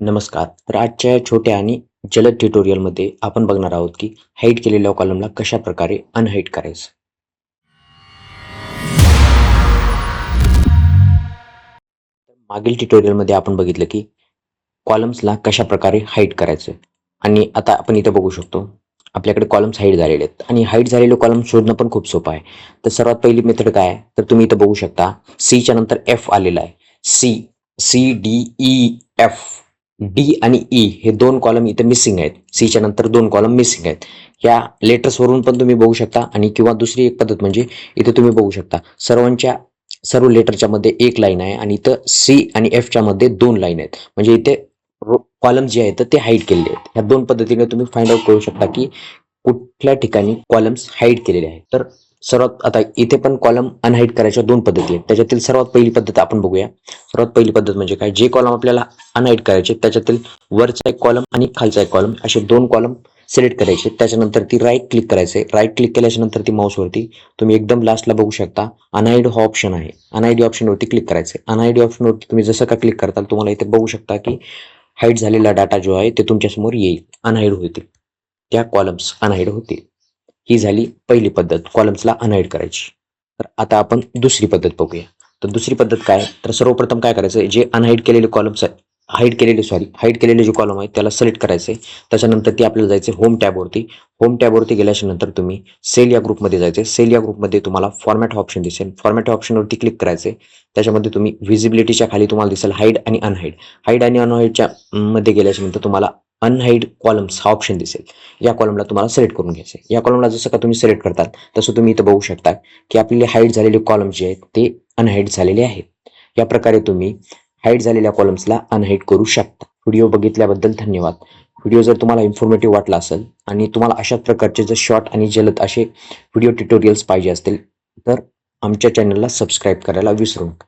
नमस्कार. तर आजच्या या छोट्या आणि जलद ट्युटोरियलमध्ये आपण बघणार आहोत की हाईट केलेल्या कॉलमला कशा प्रकारे अनहाईट करायचं. मागील ट्युटोरियलमध्ये आपण बघितलं की कॉलम्सला कशा प्रकारे हाईट करायचं. आणि आता आपण इथं बघू शकतो आपल्याकडे कॉलम्स हाईट झालेले आहेत. आणि हाईट झालेले कॉलम शोधणं पण खूप सोपं आहे. तर सर्वात पहिली मेथड काय आहे? तर तुम्ही इथं बघू शकता सीच्या नंतर एफ आलेला आहे. C C D E F D आणि ई हे दोन कॉलम इथे मिसिंग आहेत. सीच्या नंतर दोन कॉलम मिसिंग आहेत. या लेटर्सवरून पण तुम्ही बघू शकता आणि किंवा दुसरी एक पद्धत म्हणजे इथे तुम्ही बघू शकता. सर्वांच्या सर्व लेटरच्या मध्ये एक लाईन आहे आणि इथं सी आणि एफच्या मध्ये दोन लाईन आहेत. म्हणजे इथे कॉलम जे आहेत ते हाईड केलेले आहेत. ह्या दोन पद्धतीने तुम्ही फाइंड आउट करू शकता की कुठल्या ठिकाणी कॉलम्स हाईड केलेले आहेत. तर सर्वात आता इथे पण कॉलम अनहाईड करायच्या दोन पद्धती आहेत. त्याच्यातील सर्वात पहिली पद्धत आपण बघूया. सर्वात पहिली पद्धत म्हणजे काय? जे कॉलम आपल्याला अनहाईड करायचे त्याच्यातील वरचा एक कॉलम आणि खालचा एक कॉलम असे दोन कॉलम सिलेक्ट करायचे त्याच्यानंतर ती राईट क्लिक करायचे राईट क्लिक केल्याच्यानंतर ती माऊसवरती तुम्ही एकदम लास्टला बघू शकता. अनहाईड हा ऑप्शन आहे. अनहाईड ऑप्शनवरती क्लिक करायचे अनहाईड ऑप्शनवरती तुम्ही जसं का क्लिक करताल तुम्हाला इथे बघू शकता की हाईड झालेला डाटा जो आहे ते तुमच्यासमोर येईल. अनहाईड होतील. त्या कॉलम्स अनहाईड होतील. ही झाली पहिली पद्धत कॉलम्सला अनहाईड करायची. तर आता आपण दुसरी पद्धत बघूया. तर दुसरी पद्धत काय? तर सर्वप्रथम काय करायचं? जे अनहाईड केलेले कॉलम्स आहेत हाईड केलेले सॉरी हाईड केलेले जे कॉलम आहे त्याला सिलेक्ट करायचे. त्याच्यानंतर ती आपल्याला जायचे होम टॅबवरती होम टॅबवरती गेल्याच्यानंतर तुम्ही सेल या ग्रुपमध्ये जायचे. सेल या ग्रुपमध्ये तुम्हाला फॉर्मॅट ऑप्शन दिसेल. फॉर्मॅट ऑप्शनवरती क्लिक करायचे. त्याच्यामध्ये तुम्ही व्हिजिबिलिटीच्या खाली तुम्हाला दिसेल हाईड आणि अनहाईड हाईड आणि अनहाईडच्या मध्ये गेल्याच्यानंतर तुम्हाला अनहाईड कॉलम्स हा ऑप्शन दिसेल. या कॉलमला तुम्हाला सिलेक्ट करून घ्यायचे या कॉलमला जसं का तुम्ही सिलेक्ट करतात तसं तुम्ही इथं बघू शकता की आपले हाईड झालेले कॉलम जे आहेत ते अनहाईड झालेले आहेत. या प्रकारे तुम्ही हाईड झालेल्या कॉलम्सला अनहाईड करू शकता. व्हिडिओ बघितल्याबद्दल धन्यवाद. व्हिडिओ जर तुम्हाला इन्फॉर्मेटिव्ह वाटला असेल आणि तुम्हाला अशाच प्रकारचे जर शॉर्ट आणि जलद असे व्हिडिओ ट्युटोरियल्स पाहिजे असतील तर आमच्या चॅनलला सबस्क्राईब करायला विसरू नका.